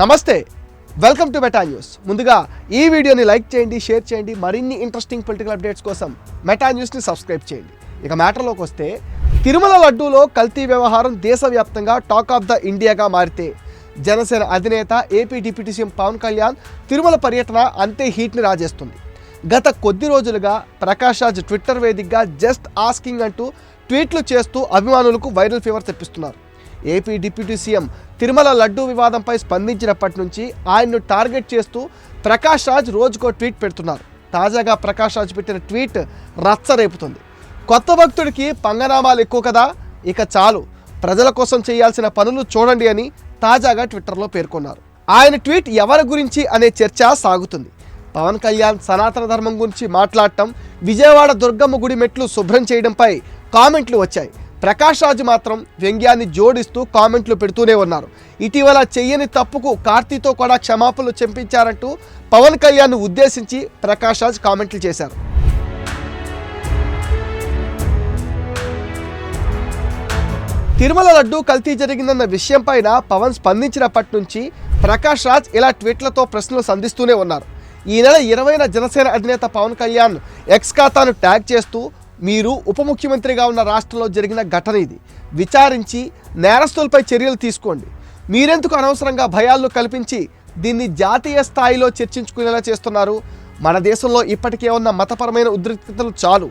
నమస్తే welcome to meta news ముందుగా ఈ వీడియోని లైక్ చేయండి షేర్ చేయండి మరిన్ని ఇంట్రెస్టింగ్ పొలిటికల్ అప్డేట్స్ కోసం మెటా న్యూస్ని సబ్స్క్రైబ్ చేయండి. ఇక మ్యాటర్లోకి వస్తే తిరుమల లడ్డూలో కల్తీ వ్యవహారం దేశవ్యాప్తంగా టాక్ ఆఫ్ ద ఇండియాగా మారితే జనసేన అధినేత AP deputy CM Pawan Kalyan Tirumala పర్యటన అంతే హీట్ని రాజేస్తుంది. గత కొద్ది రోజులుగా ప్రకాష్ రాజ్ ట్విట్టర్ వేదికగా జస్ట్ ఆస్కింగ్ అంటూ ట్వీట్లు చేస్తూ అభిమానులకు viral fever తెప్పిస్తున్నారు. AP deputy CM Tirumala laddu వివాదంపై స్పందించినప్పటి నుంచి ఆయన్ను టార్గెట్ చేస్తూ ప్రకాష్ రాజ్ రోజుకో ట్వీట్ పెడుతున్నారు. తాజాగా ప్రకాష్ రాజ్ పెట్టిన ట్వీట్ రచ్చ రేపుతుంది కొత్త భక్తుడికి పంగనామాలు ఎక్కువ కదా? ఇక చాలు. ప్రజల కోసం చేయాల్సిన పనులు చూడండి అని తాజాగా ట్విట్టర్లో పేర్కొన్నారు. ఆయన ట్వీట్ ఎవరి గురించి అనే చర్చ సాగుతుంది. పవన్ కళ్యాణ్ సనాతన ధర్మం గురించి మాట్లాడటం విజయవాడ దుర్గమ్మ గుడి మెట్లు శుభ్రం చేయడంపై కామెంట్లు వచ్చాయి. ప్రకాష్ రాజ్ మాత్రం వ్యంగ్యాన్ని జోడిస్తూ కామెంట్లు పెడుతూనే ఉన్నారు. ఇటీవల చెయ్యని తప్పుకు కార్తీతో కూడా క్షమాపణలు చెంపించారంటూ పవన్ కళ్యాణ్ ఉద్దేశించి ప్రకాష్ రాజ్ కామెంట్లు చేశారు. తిరుమల లడ్డూ కల్తీ జరిగిందన్న విషయం పైన పవన్ స్పందించినప్పటి నుంచి ప్రకాష్ రాజ్ ఇలా ట్వీట్లతో ప్రశ్నలు సంధిస్తూనే ఉన్నారు. ఈ నెల ఇరవైన జనసేన అధినేత పవన్ కళ్యాణ్ ఎక్స్ ఖాతాను ట్యాగ్ చేస్తూ మీరు ఉప ముఖ్యమంత్రిగా ఉన్న రాష్ట్రంలో జరిగిన ఘటన ఇది. విచారించి నేరస్తులపై చర్యలు తీసుకోండి. మీరెందుకు అనవసరంగా భయాల్లో కల్పించి దీన్ని జాతీయ స్థాయిలో చర్చించుకునేలా చేస్తున్నారు? మన దేశంలో ఇప్పటికే ఉన్న మతపరమైన ఉద్రిక్తతలు చాలు.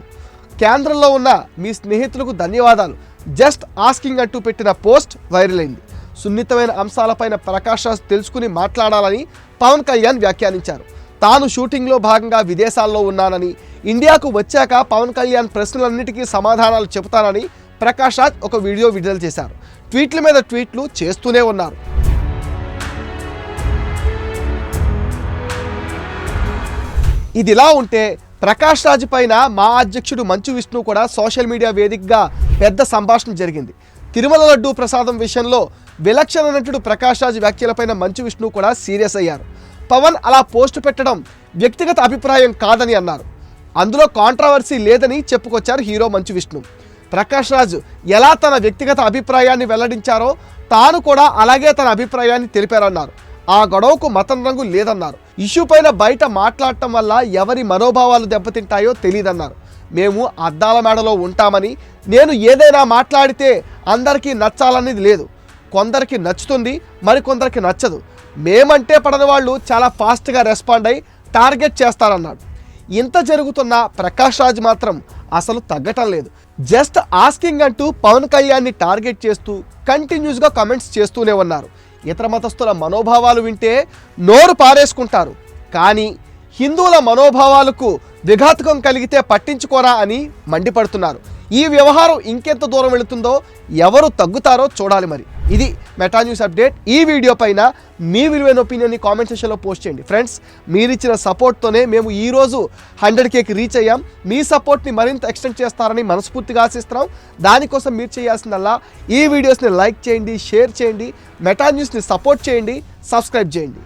కేంద్రంలో ఉన్న మీ స్నేహితులకు ధన్యవాదాలు. జస్ట్ ఆస్కింగ్ అంటూ పెట్టిన పోస్ట్ వైరల్ అయింది. సున్నితమైన అంశాలపైన ప్రకాష్ తెలుసుకుని మాట్లాడాలని పవన్ కళ్యాణ్ వ్యాఖ్యానించారు. తాను షూటింగ్లో భాగంగా విదేశాల్లో ఉన్నానని ఇండియాకు వచ్చాక పవన్ కళ్యాణ్ ప్రశ్నలన్నిటికీ సమాధానాలు చెబుతానని ప్రకాష్ రాజ్ ఒక వీడియో విడుదల చేశారు. ట్వీట్ల మీద ట్వీట్లు చేస్తూనే ఉన్నారు. ఇదిలా ఉంటే ప్రకాష్ రాజ్ పైన మా అధ్యక్షుడు మంచు విష్ణు కూడా సోషల్ మీడియా వేదికగా పెద్ద సంభాషణ జరిగింది. తిరుమల లడ్డూ ప్రసాదం విషయంలో విలక్షణ నటుడు ప్రకాష్ రాజ్ వ్యాఖ్యలపైన మంచు విష్ణు కూడా సీరియస్ అయ్యారు. పవన్ అలా పోస్టు పెట్టడం వ్యక్తిగత అభిప్రాయం కాదని అన్నారు. అందులో కాంట్రవర్సీ లేదని చెప్పుకొచ్చారు హీరో మంచు విష్ణు. ప్రకాష్ రాజ్ ఎలా తన వ్యక్తిగత అభిప్రాయాన్ని వెల్లడించారో తాను కూడా అలాగే తన అభిప్రాయాన్ని తెలిపారన్నారు. ఆ గొడవకు మతం రంగు లేదన్నారు. ఇష్యూ పైన బయట మాట్లాడటం వల్ల ఎవరి మనోభావాలు దెబ్బతింటాయో తెలియదన్నారు మేము అద్దాల మేడలో ఉంటామని నేను ఏదైనా మాట్లాడితే అందరికీ నచ్చాలనేది లేదు. కొందరికి నచ్చుతుంది మరికొందరికి నచ్చదు. మేమంటే పడని వాళ్ళు చాలా ఫాస్ట్గా రెస్పాండ్ అయి టార్గెట్ చేస్తారన్నాడు. ఇంత జరుగుతున్న ప్రకాష్ రాజ్ మాత్రం అసలు తగ్గటం లేదు. జస్ట్ ఆస్కింగ్ అంటూ పవన్ కళ్యాణ్ని టార్గెట్ చేస్తూ కంటిన్యూస్గా కమెంట్స్ చేస్తూనే ఉన్నారు. ఇతర మతస్థుల మనోభావాలు వింటే నోరు పారేసుకుంటారు. కానీ హిందువుల మనోభావాలకు విఘాతకం కలిగితే పట్టించుకోరా అని మండిపడుతున్నారు. ఈ వ్యవహారం ఇంకెంత దూరం వెళుతుందో ఎవరు తగ్గుతారో చూడాలి మరి. ఇది మెటా న్యూస్ అప్డేట్. ఈ వీడియో పైన మీ విలువైన ఒపీనియన్ని కామెంట్ సెక్షన్లో పోస్ట్ చేయండి. ఫ్రెండ్స్ మీరిచ్చిన సపోర్ట్తోనే మేము ఈరోజు హండ్రెడ్ కేకి రీచ్ అయ్యాం. మీ సపోర్ట్ని మరింత ఎక్స్టెండ్ చేస్తారని మనస్ఫూర్తిగా ఆశిస్తున్నాం. దానికోసం మీరు చేయాల్సిందల్లా ఈ వీడియోస్ని లైక్ చేయండి షేర్ చేయండి మెటా న్యూస్ని సపోర్ట్ చేయండి సబ్స్క్రైబ్ చేయండి.